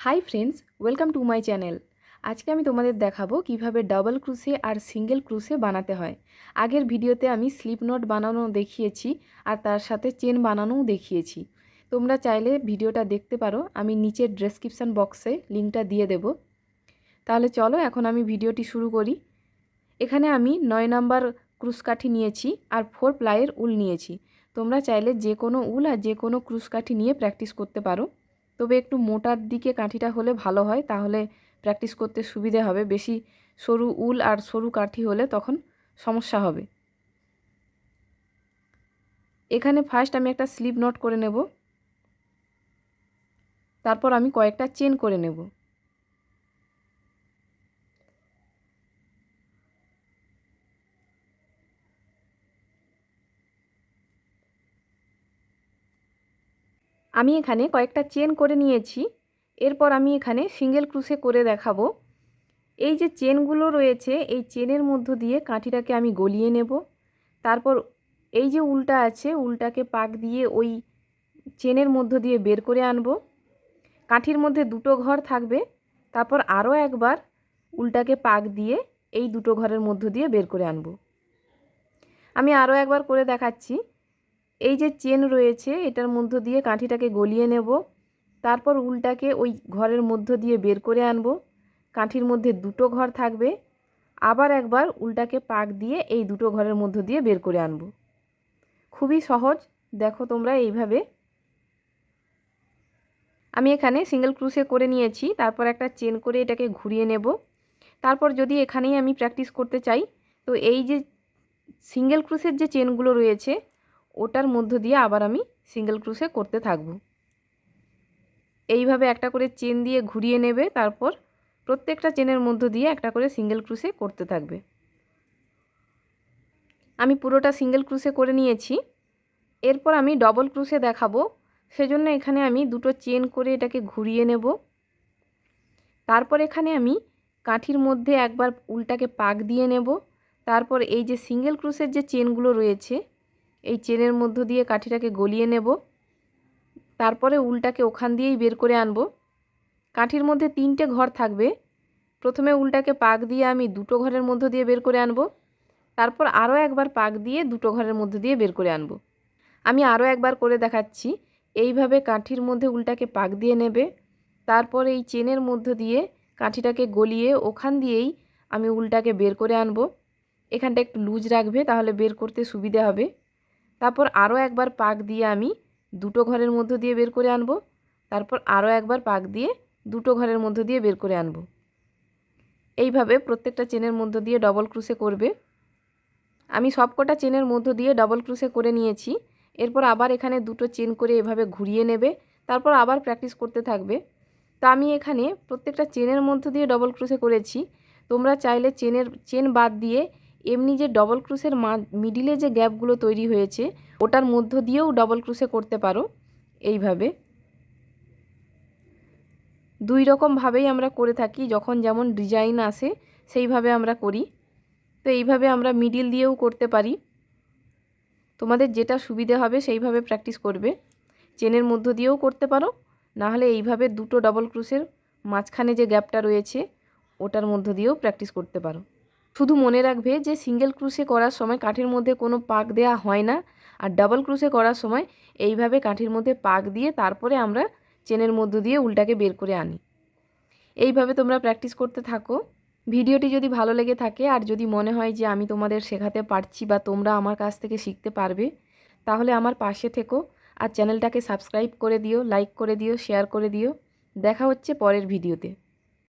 Hi friends, welcome to my channel. আজকে আমি তোমাদের দেখাবো কীভাবে ডাবল ক্রুশে আর সিঙ্গেল ক্রুশে বানাতে হয়। আগের ভিডিওতে আমি স্লিপ নোট বানানো দেখিয়েছি আর তার সাথে চেন বানানোও দেখিয়েছি। তোমরা চাইলে ভিডিওটা দেখতে পারো, আমি নিচের ডেসক্রিপশান বক্সে লিঙ্কটা দিয়ে দেব। তাহলে চলো এখন আমি ভিডিওটি শুরু করি। এখানে আমি নয় নাম্বার ক্রুশ কাঠি নিয়েছি আর ফোর প্লাইয়ের উল নিয়েছি। তোমরা চাইলে যে কোনো উল আর যে কোনো ক্রুশ কাঠি নিয়ে প্র্যাকটিস করতে পারো। তবে একটু মোটার দিকে কাঠিটা হলে ভালো হয়, তাহলে প্র্যাকটিস করতে সুবিধে হবে। বেশি সরু উল আর সরু কাঠি হলে তখন সমস্যা হবে। এখানে ফার্স্ট আমি একটা স্লিপ নট করে নেব। তারপর আমি কয়েকটা চেন করে নেব। আমি এখানে কয়েকটা চেন করে নিয়েছি। এরপর আমি এখানে সিঙ্গেল ক্রুশে করে দেখাবো। এই যে চেনগুলো রয়েছে, এই চেনের মধ্য দিয়ে কাঠিটাকে আমি গলিয়ে নেব। তারপর এই যে উল্টা আছে, উল্টাকে পাক দিয়ে ওই চেনের মধ্য দিয়ে বের করে আনব। কাঠির মধ্যে দুটো ঘর থাকবে। তারপর আরও একবার উল্টাকে পাক দিয়ে এই দুটো ঘরের মধ্য দিয়ে বের করে আনব। আমি আরও একবার করে দেখাচ্ছি। এই যে চেন রয়েছে, এটার মধ্য দিয়ে কাঠিটাকে গলিয়ে নেব। তারপর উলটাকে ওই ঘরের মধ্য দিয়ে বের করে আনব। কাঠির মধ্যে দুটো ঘর থাকবে। আবার একবার উলটাকে পাক দিয়ে এই দুটো ঘরের মধ্য দিয়ে বের করে আনব। খুবই সহজ। দেখো তোমরা এইভাবে। আমি এখানে সিঙ্গেল ক্রুশে করে নিয়েছি। তারপর একটা চেন করে এটাকে ঘুরিয়ে নেব। তারপর যদি এখানেই আমি প্র্যাকটিস করতে চাই, তো এই যে সিঙ্গেল ক্রুশের যে চেনগুলো রয়েছে ওটার মধ্য দিয়ে আবার আমি সিঙ্গেল ক্রুশে করতে থাকব। এইভাবে একটা করে চেন দিয়ে ঘুরিয়ে নেবে, তারপর প্রত্যেকটা চেনের মধ্য দিয়ে একটা করে সিঙ্গেল ক্রুশে করতে থাকবে। আমি পুরোটা সিঙ্গেল ক্রুশে করে নিয়েছি। এরপর আমি ডবল ক্রুশে দেখাবো। সেজন্য এখানে আমি দুটো চেন করে এটাকে ঘুরিয়ে নেব। তারপর এখানে আমি কাঠির মধ্যে একবার উল্টাকে পাক দিয়ে নেব। তারপর এই যে সিঙ্গেল ক্রুশের যে চেনগুলো রয়েছে এই চেনের মধ্য দিয়ে কাঠিটাকে গলিয়ে নেব। তারপরে উলটাকে ওখান দিয়েই বের করে আনব। কাঠির মধ্যে তিনটে ঘর থাকবে। প্রথমে উলটাকে পাক দিয়ে আমি দুটো ঘরের মধ্য দিয়ে বের করে আনব। তারপর আরও একবার পাক দিয়ে দুটো ঘরের মধ্য দিয়ে বের করে আনব। আমি আরও একবার করে দেখাচ্ছি। এইভাবে কাঠির মধ্যে উলটাকে পাক দিয়ে নেবে। তারপর এই চেনের মধ্য দিয়ে কাঠিটাকে গলিয়ে ওখান দিয়েই আমি উলটাকে বের করে আনব। এখানটা একটু লুজ রাখবে, তাহলে বের করতে সুবিধে হবে। তারপর আরও একবার পাক দিয়ে আমি দুটো ঘরের মধ্য দিয়ে বের করে আনব। তারপর আরও একবার পাক দিয়ে দুটো ঘরের মধ্য দিয়ে বের করে আনব। এইভাবে প্রত্যেকটা চেনের মধ্য দিয়ে ডবল ক্রুশে করবে। আমি সবকটা চেনের মধ্য দিয়ে ডবল ক্রুশে করে নিয়েছি। এরপর আবার এখানে দুটো চেন করে এভাবে ঘুরিয়ে নেবে। তারপর আবার প্র্যাকটিস করতে থাকবে। তো আমি এখানে প্রত্যেকটা চেনের মধ্য দিয়ে ডবল ক্রুশে করেছি। তোমরা চাইলে চেনের, চেন বাদ দিয়ে এমনি যে ডবল ক্রুশের মা মিডিলে যে গ্যাপগুলো তৈরি হয়েছে, ওটার মধ্য দিয়েও ডবল ক্রুশে করতে পারো, এইভাবে। দুই রকমভাবেই আমরা করে থাকি, যখন যেমন ডিজাইন আসে, সেইভাবে আমরা করি। তো এইভাবে আমরা মিডিল দিয়েও করতে পারি। তোমাদের যেটা সুবিধে হবে, সেইভাবে প্র্যাকটিস করবে। চেনের মধ্য দিয়েও করতে পারো, নাহলে এইভাবে দুটো ডবল ক্রুশের মাঝখানে যে গ্যাপটা রয়েছে, ওটার মধ্য দিয়েও প্র্যাকটিস করতে পারো। শুধু মনে রাখবে যে সিঙ্গেল ক্রুশে করার সময় কাঠের মধ্যে কোনো পাক দেওয়া হয় না। আর ডাবল ক্রুশে করার সময় এইভাবে কাঠের মধ্যে পাক দিয়ে তারপরে আমরা চেনের মধ্য দিয়ে উল্টাকে বের করে আনি। এইভাবে তোমরা প্র্যাকটিস করতে থাকো। ভিডিওটি যদি ভালো লেগে থাকে আর যদি মনে হয় যে আমি তোমাদের শেখাতে পারছি বা তোমরা আমার কাছ থেকে শিখতে পারবে, তাহলে আমার পাশে থেকো আর চ্যানেলটাকে সাবস্ক্রাইব করে দিও লাইক করে দিও শেয়ার করে দিও। দেখা হচ্ছে পরের ভিডিওতে।